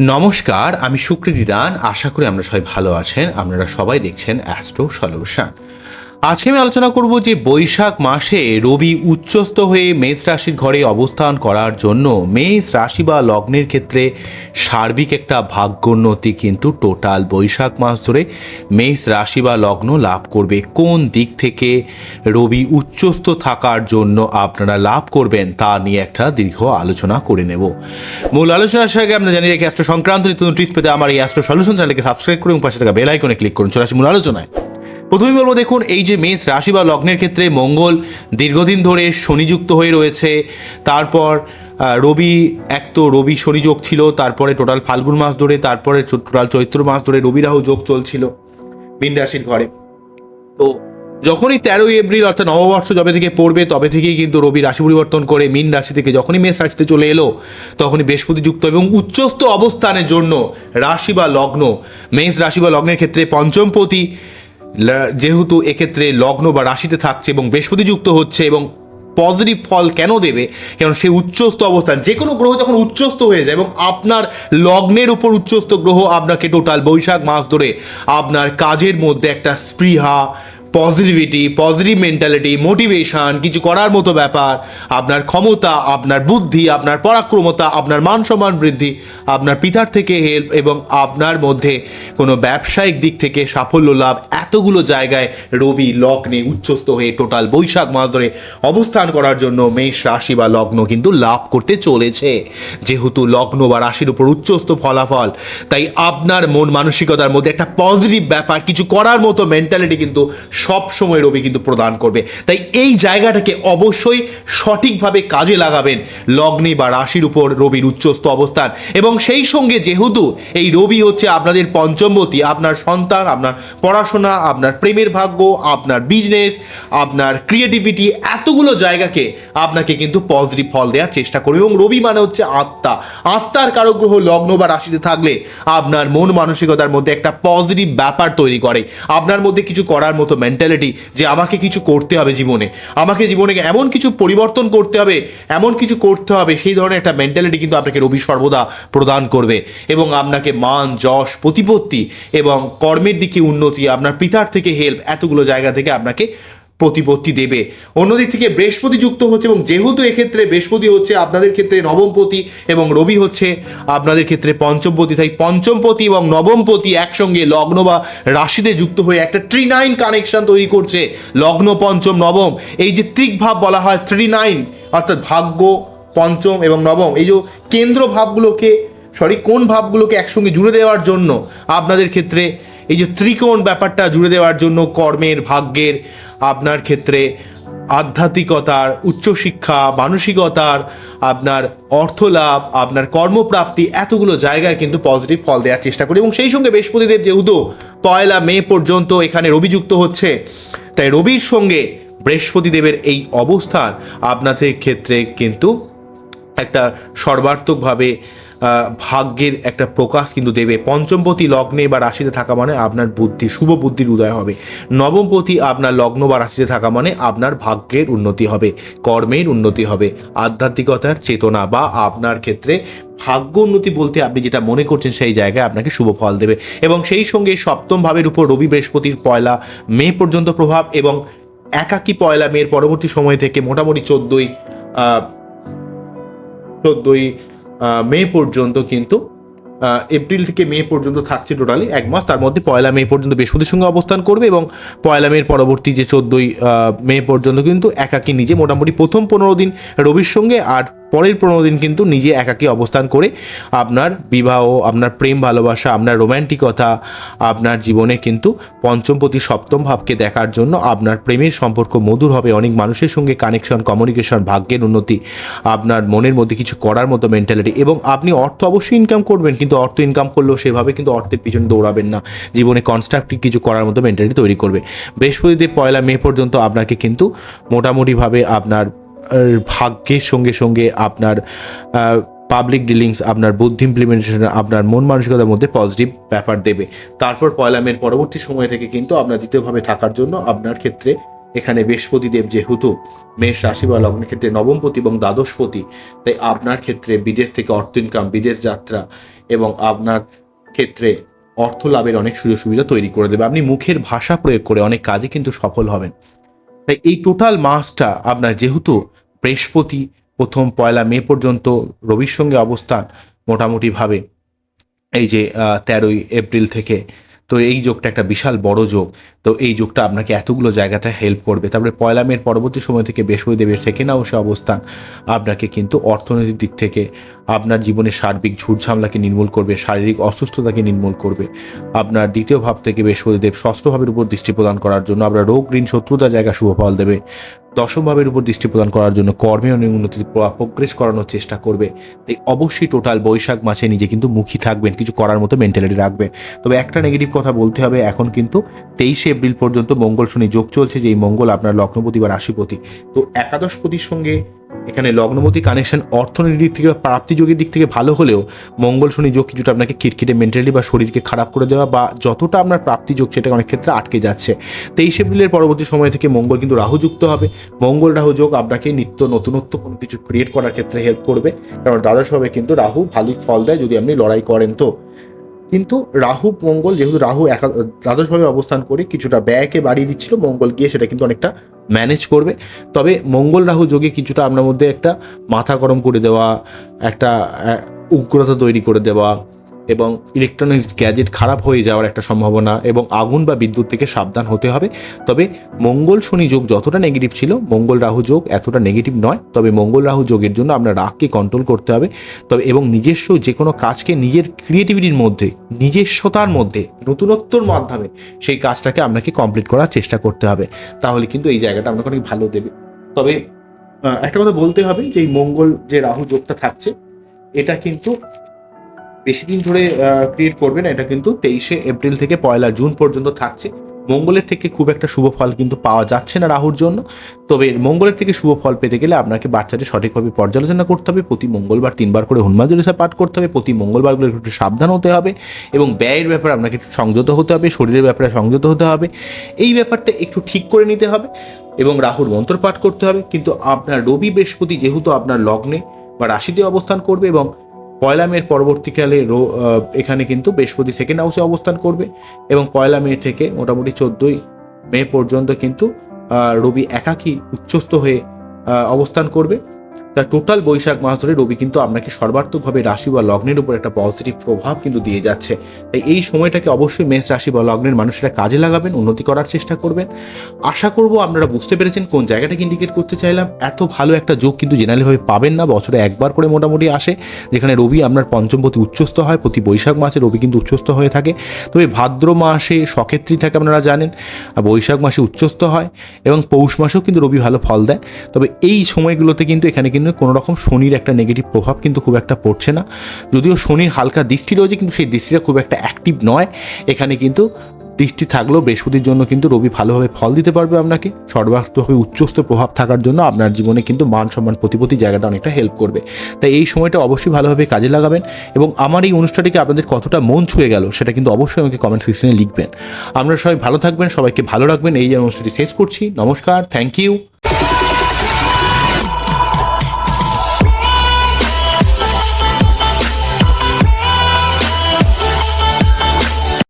নমস্কার, আমি সুকৃতি দান। আশা করি আমরা সবাই ভালো আছেন। আপনারা সবাই দেখছেন অ্যাস্ট্রো সলিউশন আজকে আমি আলোচনা করব যে বৈশাখ মাসে রবি উচ্চস্থ হয়ে মেষ রাশির ঘরে অবস্থান করার জন্য মেষ রাশি বা লগ্নের ক্ষেত্রে সার্বিক একটা ভাগ্যোন্নতি কিন্তু টোটাল বৈশাখ মাস ধরে মেষ রাশি বা লগ্ন লাভ করবে। কোন দিক থেকে রবি উচ্চস্থ থাকার জন্য আপনারা লাভ করবেন তা নিয়ে একটা দীর্ঘ আলোচনা করে নেব। মূল আলোচনার আগে আপনারা জানিয়ে রাখি অ্যাস্ট্রো সংক্রান্ত নিত্য টিপস পেতে আমার এই অ্যাস্ট্রো সলিউশন চ্যানেলকে সাবস্ক্রাইব করুন পাশে থাকা বেল আইকনে ক্লিক করুন। চলে আসি মূল আলোচনায়। প্রথমেই বলব দেখুন, এই যে মেষ রাশি বা লগ্নের ক্ষেত্রে মঙ্গল দীর্ঘদিন ধরে শনিযুক্ত হয়ে রয়েছে। তারপর রবি, এক তো রবি শনি যোগ ছিল, তারপরে টোটাল ফাল্গুন মাস ধরে, তারপরে টোটাল চৈত্র মাস ধরে রবি রাহু যোগ চলছিল মীন রাশির ঘরে। তো যখনই তেরোই এপ্রিল অর্থাৎ নববর্ষ যবে থেকে পড়বে, তবে থেকেই কিন্তু রবি রাশি পরিবর্তন করে মীন রাশি থেকে যখনই মেষ রাশিতে চলে এলো, তখনই বৃহস্পতি যুক্ত এবং উচ্চস্থ অবস্থানের জন্য রাশি বা লগ্ন, মেষ রাশি বা লগ্নের ক্ষেত্রে পঞ্চমপতি যেহেতু এক্ষেত্রে লগ্ন বা রাশিতে থাকছে এবং বৃহস্পতি যুক্ত হচ্ছে এবং পজিটিভ ফল কেন দেবে কারণ সে উচ্চস্থ অবস্থান যে কোনো গ্রহ যখন উচ্চস্থ হয়ে যায় এবং আপনার লগ্নের উপর উচ্চস্থ গ্রহ আপনাকে টোটাল বৈশাখ মাস ধরে আপনার কাজের মধ্যে একটা স্পৃহা পজিটিভিটি পজিটিভ মেন্টালিটি মোটিভেশন কিছু করার মতো ব্যাপার। আপনার ক্ষমতা, আপনার বুদ্ধি, আপনার পরাক্রমতা, আপনার মান সম্মান বৃদ্ধি, আপনার পিতার থেকে হেল্প এবং আপনার মধ্যে কোনো ব্যবসায়িক দিক থেকে সাফল্য লাভ, এতগুলো জায়গায় রবি, লগ্নে উচ্চস্থ হয়ে টোটাল বৈশাখ মাস ধরে অবস্থান করার জন্য মেষ রাশি বা লগ্ন কিন্তু লাভ করতে চলেছে। যেহেতু লগ্ন বা রাশির উপর উচ্চস্থ ফলাফল, তাই আপনার মন মানসিকতার মধ্যে একটা পজিটিভ ব্যাপার, কিছু করার মতো মেন্টালিটি কিন্তু সব সময় রবি কিন্তু প্রদান করবে। তাই এই জায়গাটাকে অবশ্যই সঠিকভাবে কাজে লাগাবেন লগ্নে বা রাশির উপর রবির উচ্চস্থ অবস্থান। এবং সেই সঙ্গে যেহেতু এই রবি হচ্ছে আপনাদের পঞ্চমবতী আপনার সন্তান, আপনার পড়াশোনা, আপনার প্রেমের ভাগ্য, আপনার বিজনেস আপনার ক্রিয়েটিভিটি এতগুলো জায়গাকে আপনাকে কিন্তু পজিটিভ ফল দেওয়ার চেষ্টা করবে। এবং রবি মানে হচ্ছে আত্মা। আত্মার কারও গ্রহ লগ্ন বা রাশিতে থাকলে আপনার মন মানসিকতার মধ্যে একটা পজিটিভ ব্যাপার তৈরি করে। আপনার মধ্যে কিছু করার মতো মেন্টালিটি যে আমাকে কিছু করতে হবে জীবনে, আমাকে জীবনে এমন কিছু পরিবর্তন করতে হবে, এমন কিছু করতে হবে, সেই ধরনের একটা মেন্টালিটি কিন্তু আপনাকে রবি সর্বদা প্রদান করবে এবং আপনাকে মান, যশ, প্রতিপত্তি এবং কর্মের দিকে উন্নতি, আপনার পিতার থেকে হেল্প এতগুলো জায়গা থেকে আপনাকে প্রতিপত্তি দেবে। অন্যদিক থেকে বৃহস্পতি যুক্ত হচ্ছে এবং যেহেতু এক্ষেত্রে বৃহস্পতি হচ্ছে আপনাদের ক্ষেত্রে নবমপতি এবং রবি হচ্ছে আপনাদের ক্ষেত্রে পঞ্চমপতি, তাই পঞ্চমপতি এবং নবমপতি একসঙ্গে লগ্ন বা রাশিতে যুক্ত হয়ে একটা ট্রি নাইন কানেকশন তৈরি করছে। লগ্ন, পঞ্চম, নবম। এই যে ত্রিকভাব বলা হয় থ্রি নাইন অর্থাৎ ভাগ্য, পঞ্চম এবং নবম। এই যে কেন্দ্র ভাবগুলোকে সরি কোন ভাবগুলোকে একসঙ্গে জুড়ে দেওয়ার জন্য আপনাদের ক্ষেত্রে এই যে ত্রিকোণ ব্যাপারটা জুড়ে দেওয়ার জন্য কর্মের, ভাগ্যের, আপনার ক্ষেত্রে আধ্যাত্মিকতার, উচ্চশিক্ষা, মানসিকতার, আপনার অর্থ লাভ আপনার কর্মপ্রাপ্তি, এতগুলো জায়গায় কিন্তু পজিটিভ ফল দেওয়ার চেষ্টা করি। এবং সেই সঙ্গে বৃহস্পতিদেব যেহেতু পয়লা মে পর্যন্ত এখানে রবিযুক্ত হচ্ছে, তাই রবির সঙ্গে বৃহস্পতিদেবের এই অবস্থান আপনাদের ক্ষেত্রে কিন্তু একটা সর্বার্থকভাবে ভাগ্যের একটা প্রকাশ কিন্তু দেবে। পঞ্চমপতি লগ্নে বা রাশিতে থাকা মানে আপনার বুদ্ধি, শুভ বুদ্ধির উদয় হবে। নবমপতি আপনার লগ্ন বা রাশিতে থাকা মানে আপনার ভাগ্যের উন্নতি হবে, কর্মের উন্নতি হবে, আধ্যাত্মিকতার চেতনা বা আপনার ক্ষেত্রে ভাগ্য উন্নতি বলতে আপনি যেটা মনে করছেন সেই জায়গায় আপনাকে শুভ ফল দেবে। এবং সেই সঙ্গে সপ্তম ভাবের উপর রবি বৃহস্পতির পয়লা মে পর্যন্ত প্রভাব এবং একাকী পয়লা মেয়ের পরবর্তী সময় থেকে মোটামুটি চোদ্দোই চোদ্দোই মে পর্যন্ত কিন্তু এপ্রিল থেকে মে পর্যন্ত থাকছে টোটালি এক মাস। তার মধ্যে পয়লা মে পর্যন্ত বৃহস্পতির সঙ্গে অবস্থান করবে এবং পয়লা মের পরবর্তী যে চোদ্দোই মে পর্যন্ত কিন্তু একাকি নিজে মোটামুটি প্রথম পনেরো দিন রবির সঙ্গে আর পরের পনেরো দিন কিন্তু নিজে একাকী অবস্থান করে আপনার বিবাহ, আপনার প্রেম ভালোবাসা, আপনার রোম্যান্টিকতা আপনার জীবনে কিন্তু পঞ্চম প্রতি সপ্তম ভাবকে দেখার জন্য আপনার প্রেমের সম্পর্ক মধুর হবে। অনেক মানুষের সঙ্গে কানেকশন কমিউনিকেশন ভাগ্যের উন্নতি, আপনার মনের মধ্যে কিছু করার মতো মেন্টালিটি এবং আপনি অর্থ অবশ্যই ইনকাম করবেন, কিন্তু অর্থ ইনকাম করলেও সেভাবে কিন্তু অর্থের পিছনে দৌড়াবেন না। জীবনে কনস্ট্রাকটিভ কিছু করার মতো মেন্টালিটি তৈরি করবে। বৃহস্পতিদেব পয়লা মে পর্যন্ত আপনাকে কিন্তু মোটামুটিভাবে আপনার ভাগ্যের সঙ্গে সঙ্গে আপনার পাবলিক ডিলিংস আপনার বুদ্ধি ইমপ্লিমেন্টেশন আপনার মন মানসিকতার মধ্যে পজিটিভ ব্যাপার দেবে। তারপর পয়লা মের পরবর্তী সময় থেকে কিন্তু আপনার দ্বিতীয়ভাবে থাকার জন্য আপনার ক্ষেত্রে এখানে বৃহস্পতি দেব যেহেতু মেষ রাশি বা লগ্নের ক্ষেত্রে নবমপতি এবং দ্বাদশপতি, তাই আপনার ক্ষেত্রে বিদেশ থেকে অর্থ ইনকাম বিদেশ যাত্রা এবং আপনার ক্ষেত্রে অর্থ লাভের অনেক সুযোগ সুবিধা তৈরি করে দেবে। আপনি মুখের ভাষা প্রয়োগ করে অনেক কাজে কিন্তু সফল হবেন। তাই এই টোটাল মাসটা আপনার যেহেতু বৃহস্পতি, প্রথম পয়লা মে পর্যন্ত রবির সঙ্গে অবস্থান মোটামুটিভাবে, এই যে তেরোই এপ্রিল থেকে, তো এই যোগটা একটা বিশাল বড় যোগ। তো এই যোগটা আপনাকে এতগুলো জায়গাটা হেল্প করবে। তারপরে পয়লা মের পরবর্তী সময় থেকে বৃহস্পতি দেবের সেকেন্ড হাউসে অবস্থান। আপনাকে কিন্তু অর্থনৈতিক দিক থেকে আপনার জীবনের সার্বিক ঝুটঝামলাকে নির্মূল করবে, শারীরিক অসুস্থতাকে নির্মূল করবে। আপনার দ্বিতীয় ভাব থেকে বৃহস্পতি দেব ষষ্ঠ উপর দৃষ্টি প্রদান করার জন্য আপনার রোগ, ঋণ শত্রুতার জায়গা শুভ ফল দেবে। দশম ভাবের উপর দৃষ্টি প্রদান করার জন্য কর্মে উন্নতি প্রোগ্রেস করানোর চেষ্টা করবে। তাই অবশ্যই টোটাল বৈশাখ মাসে নিজে কিন্তু মুখী থাকবেন, কিছু করার মতো মেন্টালিটি রাখবে তবে একটা নেগেটিভ কথা বলতে হবে, এখন কিন্তু তেইশে এপ্রিল পর্যন্ত মঙ্গল শনি যোগ চলছে যে এই মঙ্গল আপনার লগ্নপতি বা রাশিপতি। তো একাদশপতির সঙ্গে এখানে লগ্নমতি কানেকশন অর্থনীতির দিক থেকে বা প্রাপ্তিযোগের দিক থেকে ভালো হলেও মঙ্গল শনি যোগ কিছুটা আপনাকে খিটখিটে মেন্টালি বা শরীরকে খারাপ করে দেওয়া বা যতটা আপনার প্রাপ্তি যোগ সেটা অনেক ক্ষেত্রে আটকে যাচ্ছে। তেইশ এপ্রিলের পরবর্তী সময় থেকে মঙ্গল কিন্তু রাহু যুক্ত হবে। মঙ্গল রাহু যোগ আপনাকে নিত্য নতুনত্ব কোনো কিছু ক্রিয়েট করার ক্ষেত্রে হেল্প করবে। কারণ দ্বাদশভাবে কিন্তু রাহু ভালোই ফল দেয় যদি আপনি লড়াই করেন তো। কিন্তু রাহু, মঙ্গল যেহেতু রাহু একা, দ্বাদশভাবে অবস্থান করে কিছুটা ব্যয়কে বাড়িয়ে দিচ্ছিল, মঙ্গল গিয়ে সেটা কিন্তু অনেকটা ম্যানেজ করবে। তবে মঙ্গল রাহু যোগে কিছুটা আপনার মধ্যে একটা মাথা গরম করে দেওয়া, একটা উগ্রতা তৈরি করে দেওয়া এবং ইলেকট্রনিক্স গ্যাজেট খারাপ হয়ে যাওয়ার একটা সম্ভাবনা এবং আগুন বা বিদ্যুৎ থেকে সাবধান হতে হবে। তবে মঙ্গল শনি যোগ যতটা নেগেটিভ ছিল, মঙ্গল রাহু যোগ এতটা নেগেটিভ নয়, তবে মঙ্গল রাহু যোগের জন্য আপনার রাগকে কন্ট্রোল করতে হবে। তবে এবং নিজস্ব যে কোনো কাজকে নিজের ক্রিয়েটিভিটির মধ্যে, নিজস্বতার মধ্যে, নতুনত্বর মাধ্যমে সেই কাজটাকে আপনাকে কমপ্লিট করার চেষ্টা করতে হবে। তাহলে কিন্তু এই জায়গাটা আপনাকে অনেক ভালো দেবে। তবে একটা কথা বলতে হবে যে এই মঙ্গল যে রাহু যোগটা থাকছে, এটা কিন্তু বেশি দিন ধরে ক্রিয়েট করবে না, এটা কিন্তু তেইশে এপ্রিল থেকে পয়লা জুন পর্যন্ত থাকছে। মঙ্গলের থেকে খুব একটা শুভ ফল কিন্তু পাওয়া যাচ্ছে না রাহুর জন্য। তবে মঙ্গলের থেকে শুভ ফল পেতে গেলে আপনাকে বাচ্চাটি সঠিকভাবে পর্যালোচনা করতে হবে। প্রতি মঙ্গলবার তিনবার করে হনুমান চল্লিশা পাঠ করতে হবে। প্রতি মঙ্গলবারগুলো একটু সাবধান হতে হবে এবং ব্যয়ের ব্যাপারে আপনাকে একটু সংযত হতে হবে, শরীরের ব্যাপারে সংযত হতে হবে। এই ব্যাপারটা একটু ঠিক করে নিতে হবে এবং রাহুর মন্ত্র পাঠ করতে হবে। কিন্তু আপনার রবি বৃহস্পতি যেহেতু আপনার লগ্নে বা রাশিতে অবস্থান করবে এবং পয়লা মের পরবর্তীকালে রো- এখানে কিন্তু বৃহস্পতি সেকেন্ড হাউসে অবস্থান করবে এবং পয়লা মে থেকে মোটামুটি চোদ্দোই মে পর্যন্ত কিন্তু রবি একাকী উচ্চস্থ হয়ে অবস্থান করবে। তা টোটাল বৈশাখ মাস ধরে রবি কিন্তু আপনাকে সর্বাত্মকভাবে রাশি বা লগ্নের উপর একটা পজিটিভ প্রভাব কিন্তু দিয়ে যাচ্ছে। তাই এই সময়টাকে অবশ্যই মেষ রাশি বা লগ্নের মানুষেরা কাজে লাগাবেন, উন্নতি করার চেষ্টা করবেন। আশা করব আপনারা বুঝতে পেরেছেন কোন জায়গাটাকে ইন্ডিকেট করতে চাইলাম। এত ভালো একটা যোগ কিন্তু জেনারেলিভাবে পাবেন না, বছরে একবার করে মোটামুটি আসে, যেখানে রবি আপনার পঞ্চমপতি উচ্চস্থ হয়, প্রতি বৈশাখ মাসে রবি কিন্তু উচ্চস্থ হয়ে থাকে। তবে ভাদ্র মাসে সক্ষেত্রী থাকে আপনারা জানেন বৈশাখ মাসে উচ্চস্থ হয়, এবং পৌষ মাসেও কিন্তু রবি ভালো ফল দেয়। তবে এই সময়গুলোতে কিন্তু এখানে কিন্তু কোনো রকম শনির একটা নেগেটিভ প্রভাব কিন্তু খুব একটা পড়ছে না। যদিও শনির হালকা দৃষ্টি রয়েছে, কিন্তু সেই দৃষ্টিটা খুব একটা অ্যাক্টিভ নয়। এখানে কিন্তু দৃষ্টি থাকলেও বৃহস্পতির জন্য কিন্তু রবি ভালোভাবে ফল দিতে পারবে আপনাকে। সর্বাত্মকভাবে উচ্চস্থ প্রভাব থাকার জন্য আপনার জীবনে কিন্তু মান সম্মান প্রতিপত্তি জায়গাটা অনেকটা হেল্প করবে। তাই এই সময়টা অবশ্যই ভালোভাবে কাজে লাগাবেন এবং আমার এই অনুষ্ঠানটিকে আপনাদের কতটা মন ছুঁয়ে গেল সেটা কিন্তু অবশ্যই আমাকে কমেন্ট সেকশনে লিখবেন। আপনারা সবাই ভালো থাকবেন, সবাইকে ভালো রাখবেন। এই যে অনুষ্ঠানটি শেষ করছি। নমস্কার থ্যাংক ইউ